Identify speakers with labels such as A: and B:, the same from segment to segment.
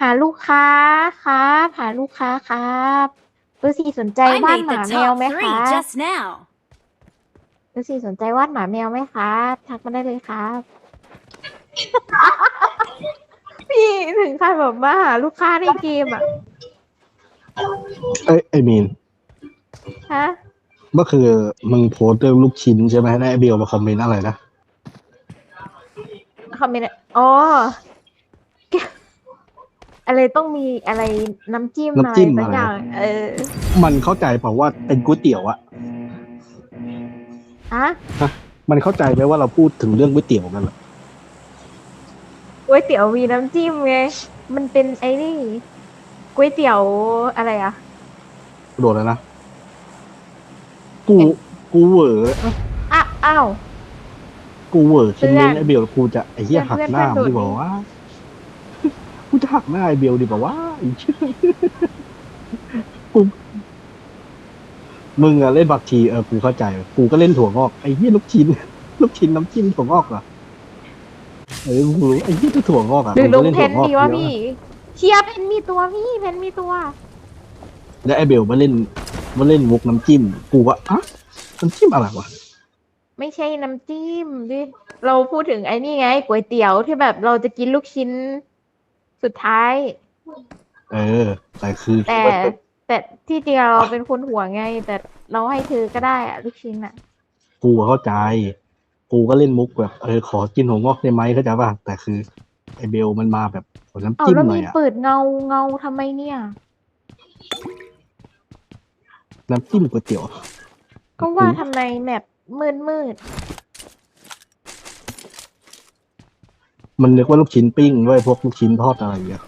A: หาลูกค้าครับ หาลูกค้าครับเบอร์สี่สนใจ
B: I
A: วาด
B: made
A: ห
B: the
A: มาแมว
B: top
A: ไหม
B: three
A: คะ
B: just now.
A: เบอร์สี่สนใจวาดหมาแมวไหมครับ ทักมาได้เลยครับ พี่ถึงขั้นแบบมาหาลูกค้าในเกมอะ
C: เอ้ยไอมีน
A: ฮะ
C: เมื่อคือมึงโพสต์เรื่องลูกชิ้นใช่ไหมแล้วไอเบลมาคอมเมนต์อะไรนะ
A: คอมเมนต์อ๋อ อะไรต้องมีอะไรน้ำจิ้มอะไร
C: น้ำจิ้ม
A: สัก
C: อะไร
A: อย่างเออ
C: มันเข้าใจเปล่าว่าเป็นก๋วยเตี๋ยวอะ
A: ฮะ
C: มันเข้าใจไหมว่าเราพูดถึงเรื่องก๋วยเตี๋ยวกันเหรอ
A: ก๋วยเตี๋ยวมีน้ำจิ้มไงมันเป็นไอ้นี่ก๋วยเตี๋ยวอะไรอะ
C: โดนแล้วนะกูกูเหวอ
A: อะอ้าว
C: กูเหวอคิด
A: เพื่
C: เม
A: อน
C: นต์ไอเบลกูจะไอเหี้ย
A: เพื่
C: หั
A: อน
C: กหน้า
A: เพื่
C: มึ
A: อน
C: งดีกว่าว่า กูจะหักหน้าไอเบลดีกว่าว่าไอ้เชี่ยกูมึงอะเล่นบักทีเออกูเข้าใจ กูก็เล่นถั่วงอกไอ้เหี้ยลูกชิ้นลูกชิ้นน้ำจิ้มถั่วงอกเหรอเออกูรู้ไอ้เหี้ยถั่วงอกอะ
A: หรือ
C: กู
A: ล
C: ก็
A: ง
C: เล่น
A: เพ
C: ถั่วนงอก
A: ดีวะ
C: เยอะ
A: พี่เชียร์เพนมีตัวพี่เพนมีตัว
C: แล้วไอเบลมาเล่นมาเล่นมุกน้ำจิ้ม กูว่าอะน้ำจิ้มอะไรวะ
A: ไม่ใช่น้ำจิ้มดิเราพูดถึงไอ้นี่ไงก๋วยเตี๋ยวที่แบบเราจะกินลูกชิ้น สุดท้าย
C: เออ แต่คือ
A: แต่แต่ที่จริงเราเป็นคนหัวไง แต่เราให้เธอก็ได้อะลูกชิ้นอะ
C: กูเข้าใจ กูก็เล่นมุกแบบเออขอกินหัวงอกได้ไหมเข้าใจป่ะแต่คือไอเบลมันมาแบบขอน้ำ
A: เอา
C: จิ้ม
A: แล้ว
C: หน่อ
A: มี
C: ยอะ
A: เปิดเงาเงาทำไมเนี่ย
C: น้ำจิ้มก๋วยเตี๋ยว
A: ก็ว่าทำไมแมปมืดมืด
C: มันนึกว่าลูกชิ้นปิ้งด้วยพวกลูกชิ้นทอดอะไรอย่างเงี้ย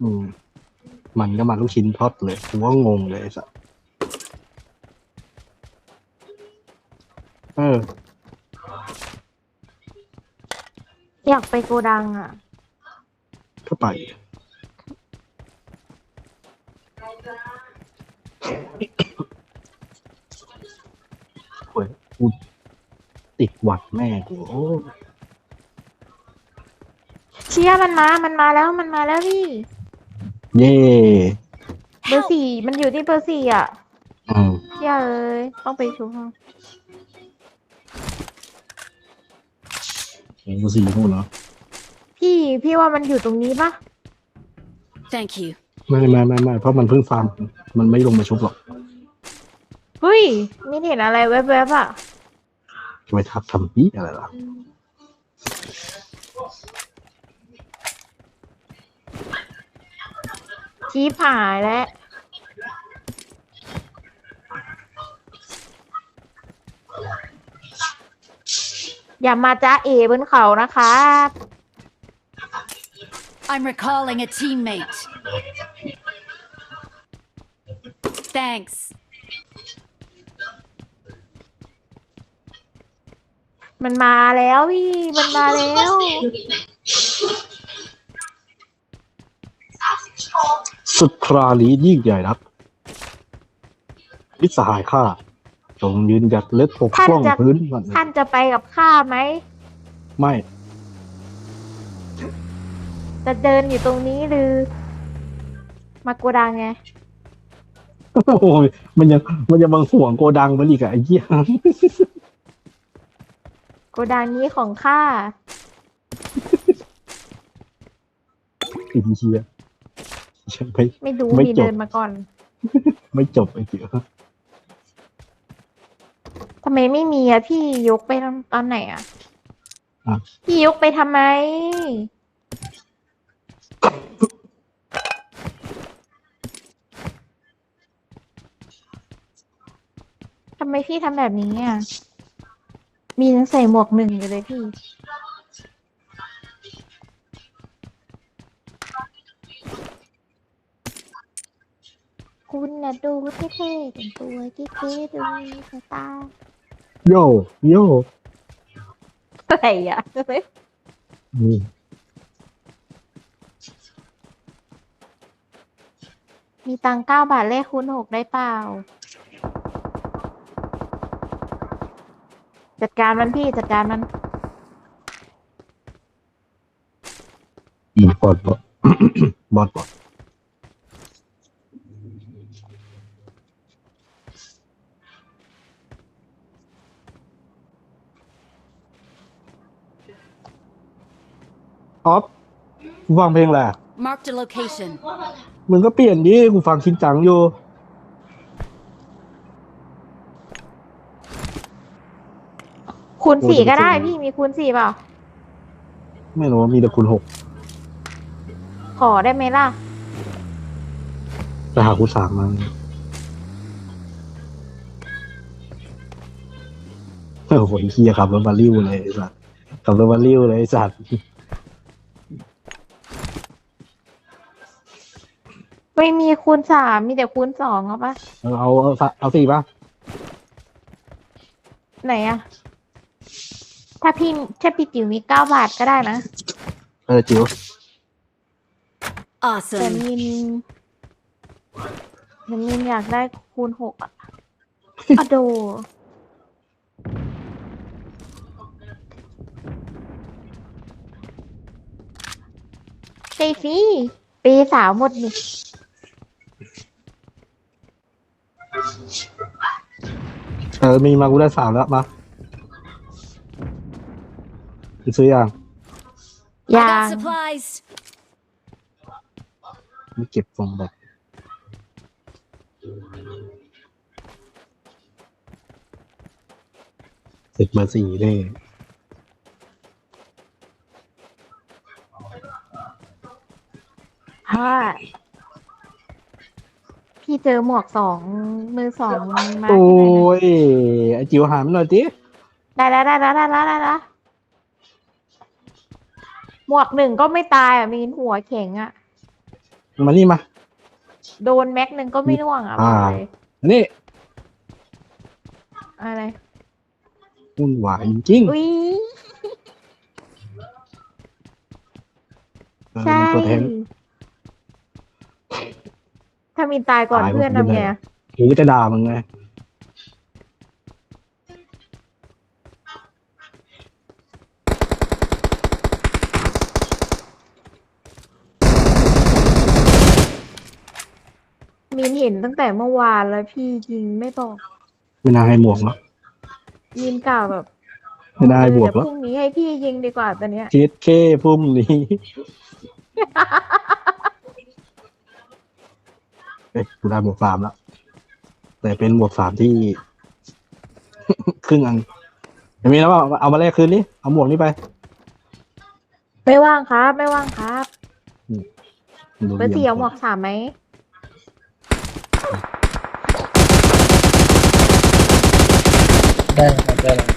C: อืม มันก็มาลูกชิ้นทอดเลยกูว่างงเลยไอ้สัสเออ
A: อยากไปโกดังอะ
C: ก็ไป โอ้ยกู ติดหวัดแม่กูโอ้
A: เชียร์มันมา มันมาแล้ว มันมาแล้วพี่
C: เย่
A: เบอร์สี่ มันอยู่ที่เบอร์สี่อะ
C: อืม
A: เชียร์เอ้ย ต้องไปชูเขา
C: เห็นกูสีพูดเนาะ
A: พี่ พี่ว่ามันอยู่ตรงนี้ปะ
B: Thank you.
C: ไม่ไม่ไม่ไม่เพราะมันเพิ่งฟาร์มมันไม่ลงมาชุบหรอก
A: เฮ้ย ไม่เห็นอะไรแวบๆอะ
C: จะไปทับทำนี่อะไรล่ะ
A: ชี้ผายแล้วอย่ามาจ้าเอบนเขานะครับ
B: I'm recalling a teammate. Thanks.
A: มันมาแล้วพี่ มันมาแล้ว
C: สุดคราลียิ่งใหญ่นักมิตรสหายข้าจงยืนหยัดเล็ดปกป้อง
A: ท่านจะ
C: พื้นมัน
A: ท่านจะไปกับข้าไหม
C: ไม่
A: จะเดินอยู่ตรงนี้หรือ มาโกดังไง
C: โอ้ยมันยังมันยังบังห่วงโกดังมันอีกอะไอ้เหี้ย
A: โกดังนี้ของข้า
C: ไอ้เหี้ยฉันไม่
A: ไม่ดู
C: ไม่
A: มี
C: จบ
A: เดินมาก่อน
C: ไม่จบไอ้เหี้ย
A: ทำไมไม่มีอะพี่ยกไปตอนไหนอะ
C: อะ
A: พี่ยกไปทำไม ทำไมพี่ทำแบบนี้อะ มียังใส่หมวกหนึ่งอยู่เลยพี่ คุณนะดูเท่ๆแต่งตัวเก๋ๆดูมีสไตล์
C: โยโย
A: อะไรอะ
C: นี่
A: มีตังค์เก้าบาทเลขคูณหกได้เปล่า จัดการมันพี่จัดการมัน
C: อืมบอดบอด บอดบอดออฟกูฟังเพลงแหละ
B: Marked a location.
C: มึงก็เปลี่ยนดิกูฟังชินจังอยู่
A: คูณสี่
C: โอ้ย
A: ก็ได้
C: เดี๋ยว
A: พี่มีคูณสี่เปล่า
C: ไม่รู้ว่ามีแต่คุณหก
A: ขอได้ไหมล่ะ
C: จะหาคุณสามมาโอ้โหไอ้เฮียขับรถมาริ้วเลยไอ้สัตว์ขับรถมาริ้วเลยไอ้สัตว์
A: ไม่มีคูณสามมีแต่คูณสองเอาปะ
C: เอาเอาเอาเอาสี่ป่ะ
A: ไหนอะ ถ้าพี่ถ้าพี่จิ๋วมีเก้าบาทก็ได้นะ
C: เออจิ๋ว
A: แต่
B: Awesome.
A: มินแต่มินอยากได้คูณหกอะอะโด เจฟีปีสาวหมดนี่
C: เออ มีมากูได้สามแล้วมา ไปซื้อยัง
B: I
A: ยา
B: got
A: ง
B: supplies.
C: ไม่เก็บฟองแบบเสร็จมาสี่แน่
A: ถ้าพี่เจอหมวกสองมือสองมา
C: โอ้
A: ที่ไหนนะ
C: ยไอจิ๋วหามหน่อยจิ
A: ได้แล้วได้แล้วได้แล้วได้แล้ว หมวกหนึ่งก็ไม่ตายอะมีนหัวแข็งอะ
C: มานี่มา
A: โดนแม็กหนึ่งก็ไม่น่วงอะ
C: อ่า
A: บอกเลย
C: อันนี้
A: อะไร
C: วุ่นวายจริง
A: อุ้ย
C: ๆเออ
A: ใช่
C: มันตัวแทน
A: ถ้ามีนตายก่อน
C: ตาย
A: เพื่อน
C: หมด
A: ทำไง
C: เลย
A: อะ
C: กูจะด่ามึงไง
A: เห็นตั้งแต่เมื่อวานแล้วพี่ยิงไม่บอก
C: ไม่น่าให้หมวกเนาะ
A: มีนกล่าวแบบ
C: ไม่ได้บวก
A: เดี๋
C: แล้ว
A: พรุ่งนี้ให้พี่ยิงดีกว่าตอนเนี้ย
C: คิดเคพุ่มนี้เอ้ยกูได้บวกสามแล้ว แต่เป็นบวกสามที่ ครึ่งอันยังมีแล้วเปล่าเอามาแลกคืนนี้เอาหมวกนี้ไป
A: ไม่ว่างครับ ไม่ว่างครับ
C: ดู
A: เบอร์สี่เอาหมวกสามไหม
D: ได้ครับได้แล้ว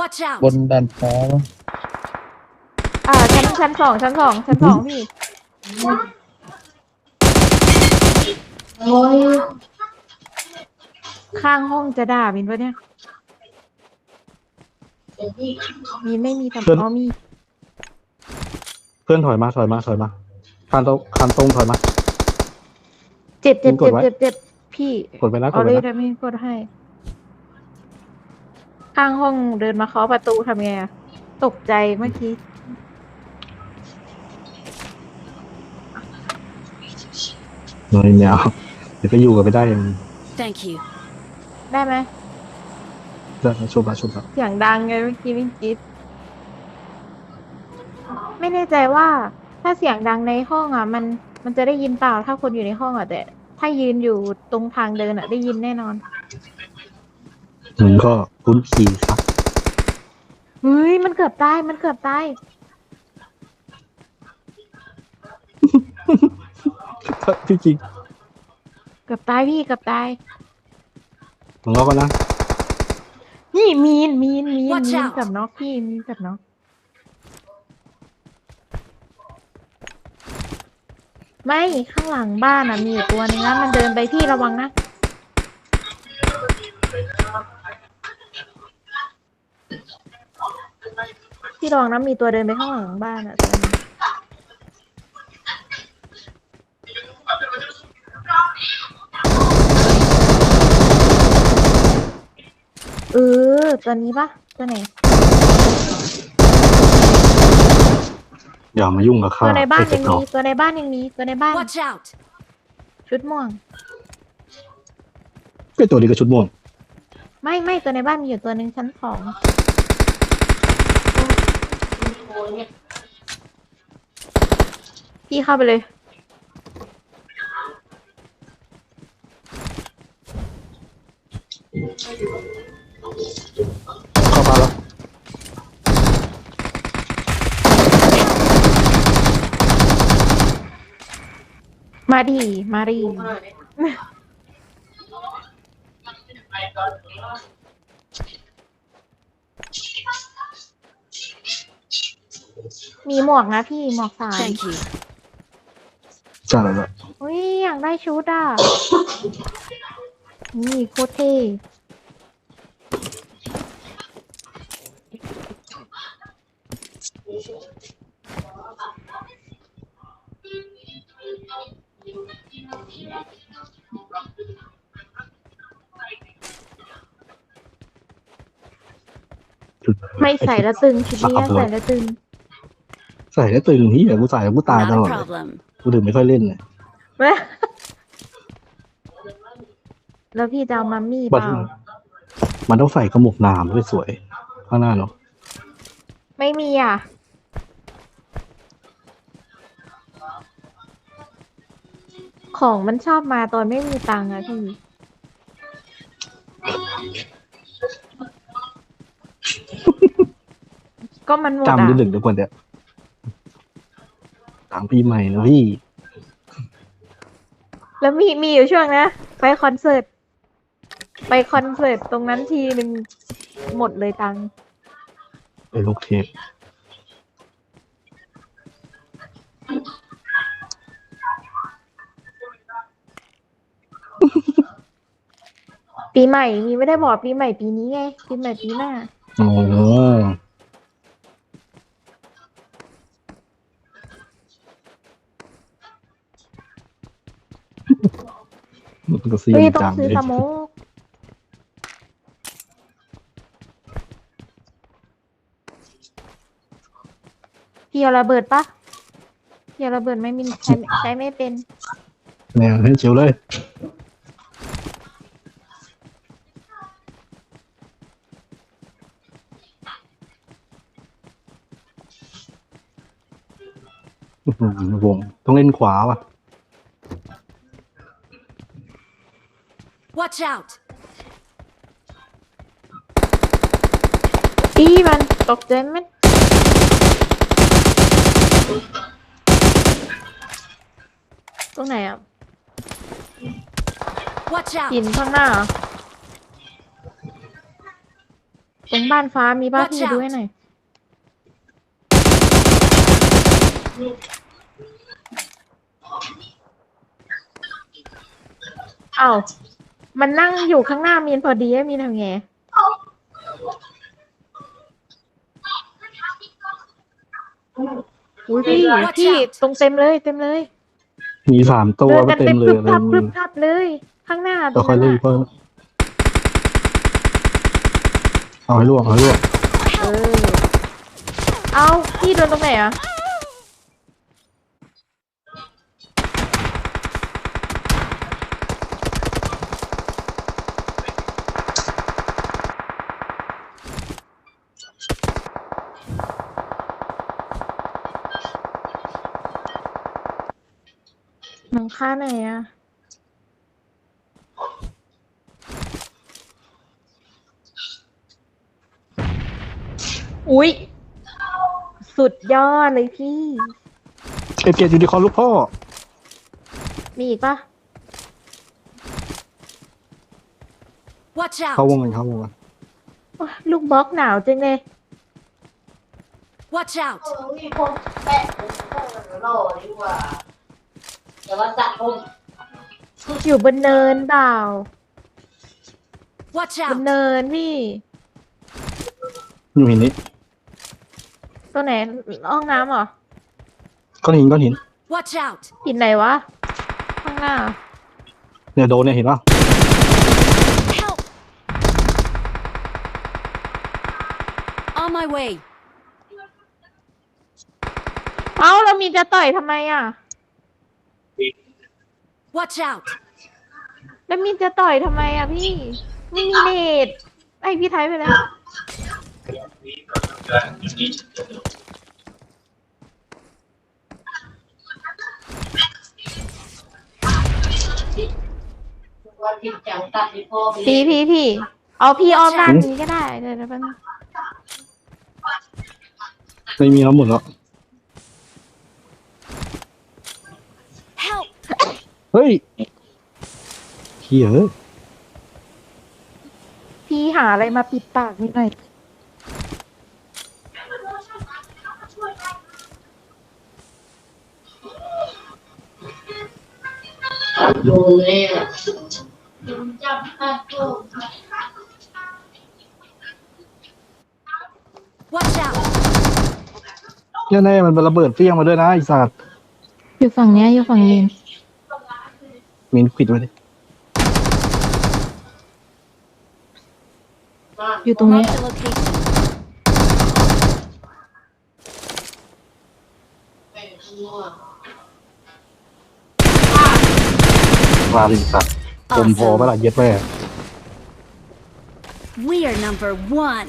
B: Watch out.
D: บนดันฟ้าปะ
A: อ่าชั้นชั้นสองชั้นสองชั้นสองพี่ข้างห้องจะด่ามินปะเนี่ยมีนไม่มีแต่อ๋อมี
C: เพื่อนถอยมาถอยมาถอยมาคันตรงคันตรงถอยมา
A: เจ็บเจ็บ
C: ก
A: เจ็
C: ด
A: บ
C: ไว้
A: เจ็บเจ็บพี่
C: กดไปนะก
A: เอา
C: ดไป
A: เลย
C: นะ
A: แต่ไม่กดให้ ข้างห้องเดินมาเคาะประตูทำไงอะตกใจเมื่อกี้
C: เฮ้ยเนี่ยเอาเดี๋ยวก็อยู่กันไปได้ยัง
B: Thank you.
A: ได้ไหม
C: จะชุบละชุบละ
A: เสียงดังไงเมื่อกี้ไม่คิดไม่แน่ใจว่าถ้าเสียงดังในห้องอะ มันมันจะได้ยินเปล่าถ้าคนอยู่ในห้องอะแต่ ถ้ายืนอยู่ตรงทางเดินอะ ได้ยินแน่นอน
C: มึงก็คุ้นขี่ครับ
A: เฮ้ย มันเกือบตาย มันเกือบตาย
C: ที่จริง
A: เกือบตายพี่เกือบตาย
C: มึงก็นะ
A: นี่มีนมีนมีน
B: Watch
A: มีน
B: out
A: กับน็อกพี่มีนกับน็อกไม่ข้างหลังบ้านอะมีอยู่ตัวนึงนะมันเดินไปพี่ระวังนะ พี่ระวังนะมีตัวเดินไปข้างหลังบ้านอะตัวนึงออตัวนี้ปะตัวไหน
C: อย่ามายุ่งกับข้า
A: ตัวในบ้าน
C: ไอ้
A: ยัง
C: เด็ก
A: มีตัวในบ้านยังมีตัวในบ้าน
B: Watch out!
A: ชุดม่วง
C: ไอ้ตัวนี้ก็ชุดม่วง
A: ไม่ไม่ตัวในบ้านมีอยู่ตัวหนึ่งชั้นสอง พี่เข้าไปเลย
C: เข้ามาแล้ว
A: มาดีมาดีมี หมวกนะพี่หมวกสาย
B: Thank you.
C: ใช่แล้ว
A: อุ้ยอยากได้ชุดอะ นี่โคตรเท่
C: ชุด
A: ไม่ใส่แล้วตึงชุดนี้
C: เอาไปเลย
A: ใส่แล้วตึง
C: ใส่แล้วตึงที่กูใส่แล้วกูตายต
B: Not
C: ล
B: a
C: อดเลย
B: problem.
C: กูถึงไม่ค่อยเล่นเลย
A: แล้วพี่จะเอามัมมี่เป
C: มัน
A: ล่า
C: มันต้องใส่กระหมวกหนามด้วยสวย ข้างหน้าเนาะ
A: ไม่มีอะ ของมันชอบมาตอนไม่มีตังค์อะพี่ ก็มันหมด
C: จำ
A: อะ
C: ได้หนึ่งทุกคนเนี่ย ตังปีใหม่นะพี่
A: แล้วมีมีอยู่ช่วงนะ ไปคอนเสิร์ต ไปคอนเสิร์ตตรงนั้นทีหนึ่งหมดเลยตังค์
C: ไอ้ลูกเทพ
A: ปีใหม่มีไม่ได้บอกปีใหม่ปีนี้ไง ปีใหม่ปีหน้า
C: โอ้โห มันก็เสีย
A: เฮ้ย
C: ง
A: ต้อ
C: จั
A: ง
C: ง
A: ซื้อ
C: เลย
A: สโมกพี่เอาระเบิดปะพี่เอาระเบิดไม่มีใช้ใช้ไม่เป็น
C: แนวให้เชียวเลยอื้อหือวงต้องเล่นขวาว่ะ
B: Watch out!
A: อีมันตกใจไหมตรงไหนอะ
B: Watch out!
A: หินข้างหน้าเหรอตรงบ้านฟ้ามีบ้าน
B: Watch
A: พี่
B: out
A: ดูให้หน่อยเอ้า มันนั่งอยู่ข้างหน้ามีนพอดีอะมีนทำไงอุ้ยพี่
B: Watch
A: พี่
B: out
A: ตรงเต็มเลยเต็มเลย
C: มีสามตัว
A: เดิน
C: ก็
A: กัน
C: เต็
A: เต็
C: ม
A: ม
C: เล
A: พรึ
C: ย
A: บพับพรึ
C: นะ
A: บพับเลย ข้างหน้าตร
C: เรา
A: ง
C: ค่อย
A: นั้น
C: เล่น
A: อะ
C: เพิ่มเอาให้ล่วงเอาให้ล่วง
A: เออ เอาพี่โดนตรงไหนอะ ค่าไหนอะอุ๊ย สุดยอดเลยพี่
C: เก็บเกียรติยูนิคอร์นลูกพ่อ
A: มีอีกปะ
B: Watch
C: เข้า
B: out!
C: วงกันเข้าวงกัน
A: โอ๊ยลูกบล็อกหนาวจังเลย
B: Watch out!
E: มีคนแปะหล่อดีกว่า แต่ว่าจะคง
A: อยู่บนเนินเปล่า
B: Watch
A: บน
B: out!
A: เนินพี่
C: อยู่หินนี้
A: ตัวไหนห้องน้ำเหรอ
C: ก้อนหินก้อนหิน
B: Watch out!
A: หินไหนวะ ข้างหน้าเหรอ
C: เนี่ยโดนเนี่ยเห็นป่ะ
B: Help! On my way.
A: เอ้าเรามีจะต่อยทำไมอะ
B: Watch out!
A: แล้วมีจะต่อยทำไมอะพี่ไม่มีเนตไอพี่ไทยไปแล้ว
E: วันที่จังตัดที่พ่อไป
A: พี่พี่พี่เอาพี่ออมด้านนี้ก็ได้เดี๋ยวเดี๋ยวแป๊บนึง
C: ไม่มีแล้วหมดแล้ว
B: Help!
C: เฮ้ยเฮียเอ้ย
A: พี่หาอะไรมาปิดปากนิดหน่อย
E: โดนเลยอะจับตัดตัว
B: Watch out!
C: แน่ๆมันเป็นระเบิดเฟี้ยงมาด้วยนะไอสัตว์
A: อยู่ฝั่งเนี้ยอยู่ฝั่งนี้
C: มินปิดไว้ดิ
A: อยู่ตรงนี้
B: Mark the location.
E: ไปข้างนอก
C: มาดิสัตว์ผมพอปะล่ะเย็ดแม่
B: We are number one.